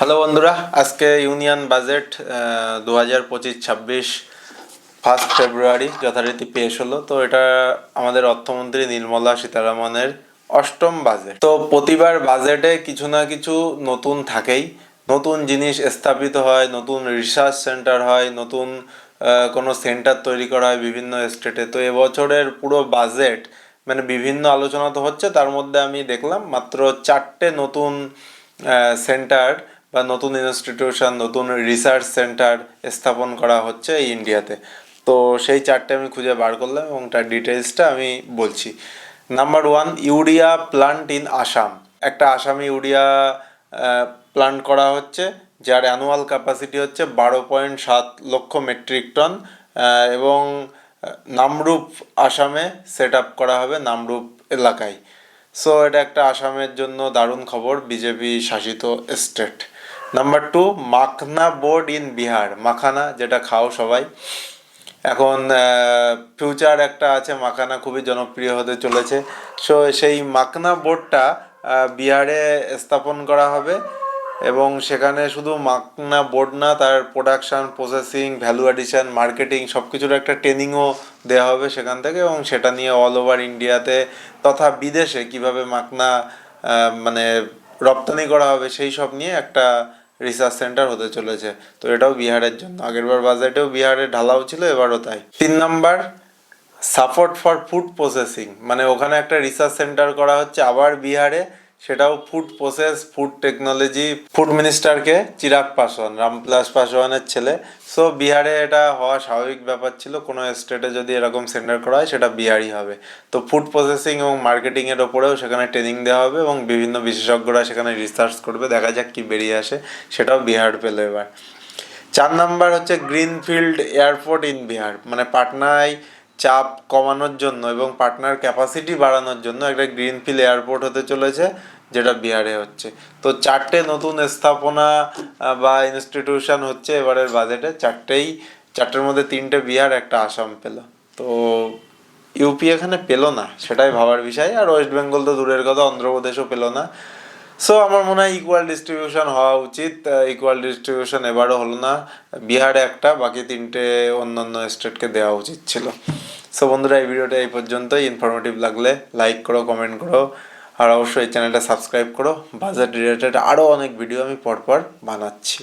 Hello বন্ধুরা, আজকে union budget দু হাজার পঁচিশ ছাব্বিশ ফার্স্ট ফেব্রুয়ারি যথারীতি পেশ হলো। তো এটা আমাদের অর্থমন্ত্রী নির্মলা সীতারামনের অষ্টম বাজেট। তো প্রতিবার বাজেটে কিছু না কিছু নতুন থাকেই। নতুন জিনিস স্থাপিত হয়, নতুন রিসার্চ সেন্টার হয়, নতুন কোনো সেন্টার তৈরি করা হয় বিভিন্ন স্টেটে তো এবছরের পুরো বাজেট মানে বিভিন্ন আলোচনা তো হচ্ছে, তার মধ্যে আমি দেখলাম মাত্র চারটে নতুন সেন্টার বা নতুন ইনস্টিটিউশন নতুন রিসার্চ সেন্টার স্থাপন করা হচ্ছে এই ইন্ডিয়াতে তো সেই চারটে আমি খুঁজে বার করলাম এবং তার ডিটেলসটা আমি বলছি। Number one urea plant in Assam একটা আসামি ইউরিয়া প্লান্ট করা হচ্ছে, যার অ্যানুয়াল ক্যাপাসিটি হচ্ছে বারো পয়েন্ট সাত লক্ষ মেট্রিক টন এবং নামরূপ আসামে সেট আপ করা হবে নামরূপ এলাকায়। সো এটা একটা আসামের জন্য দারুণ খবর, বিজেপি শাসিত state number two makhana board in Bihar makhana যেটা খাও সবাই। এখন ফিউচার একটা আছে মাখানা খুবই জনপ্রিয় হতে চলেছে। সো সেই মাখনা বোর্ডটা বিহারে স্থাপন করা হবে। এবং সেখানে শুধু মাকনা বোর্ড না তার production processing value addition marketing সব কিছুর একটা ট্রেনিংও দেওয়া হবে সেখান থেকে। এবং সেটা নিয়ে অল ওভার ইন্ডিয়াতে তথা বিদেশে কীভাবে আহ, মানে রপ্তানি করা হবে সেই সব নিয়ে একটা রিসার্চ সেন্টার হতে চলেছে। তো এটাও বিহারের জন্য। আগেরবার বাজেটেও বিহারে ঢালাও ছিল, এবারও তাই। তিন number support for food processing মানে ওখানে একটা রিসার্চ সেন্টার করা হচ্ছে আবার বিহারে। সেটাও food process food technology food মিনিস্টারকে Chirag Paswan রামপ্লাস পাসওয়ানের ছেলে। সো বিহারে এটা হওয়া স্বাভাবিক ব্যাপার ছিল। কোনো স্টেটে যদি এরকম সেন্টার করা হয়, সেটা বিহারই হবে। তো ফুড প্রসেসিং এবং মার্কেটিংয়ের ওপরেও সেখানে ট্রেনিং দেওয়া হবে এবং বিভিন্ন বিশেষজ্ঞরা সেখানে রিসার্চ করবে। দেখা যাক কি বেরিয়ে আসে। সেটাও বিহার পেল এবার। চার নাম্বার হচ্ছে গ্রিনফিল্ড এয়ারপোর্ট ইন বিহার মানে পাটনায় চাপ কমানোর জন্য এবং পাটনার ক্যাপাসিটি বাড়ানোর জন্য একটা গ্রিনফিল্ড এয়ারপোর্ট হতে চলেছে, যেটা বিহারে হচ্ছে। তো চারটে নতুন স্থাপনা বা ইনস্টিটিউশন হচ্ছে এবারের বাজেটে চারটেই, চারটের মধ্যে তিনটে বিহার, একটা আসাম পেল। তো ইউপি এখানে পেল না, সেটাই ভাবার বিষয়। আর ওয়েস্ট বেঙ্গল তো দূরের কথা, অন্ধ্রপ্রদেশও পেল না। সো আমার মনে হয় ইকুয়াল ডিস্ট্রিবিউশন হওয়া উচিত। ইকুয়াল ডিস্ট্রিবিউশন এবারও হলো না। বিহারে একটা, বাকি তিনটে অন্যান্য স্টেটকে দেওয়া উচিত ছিল। সো বন্ধুরা, এই ভিডিওটা এই পর্যন্তই। ইনফরমেটিভ লাগলে লাইক করো কমেন্ট করো। আর অবশ্যই এই চ্যানেলটা সাবস্ক্রাইব করো। বাজার রিলেটেড আরও অনেক ভিডিও আমি পরপর বানাচ্ছি।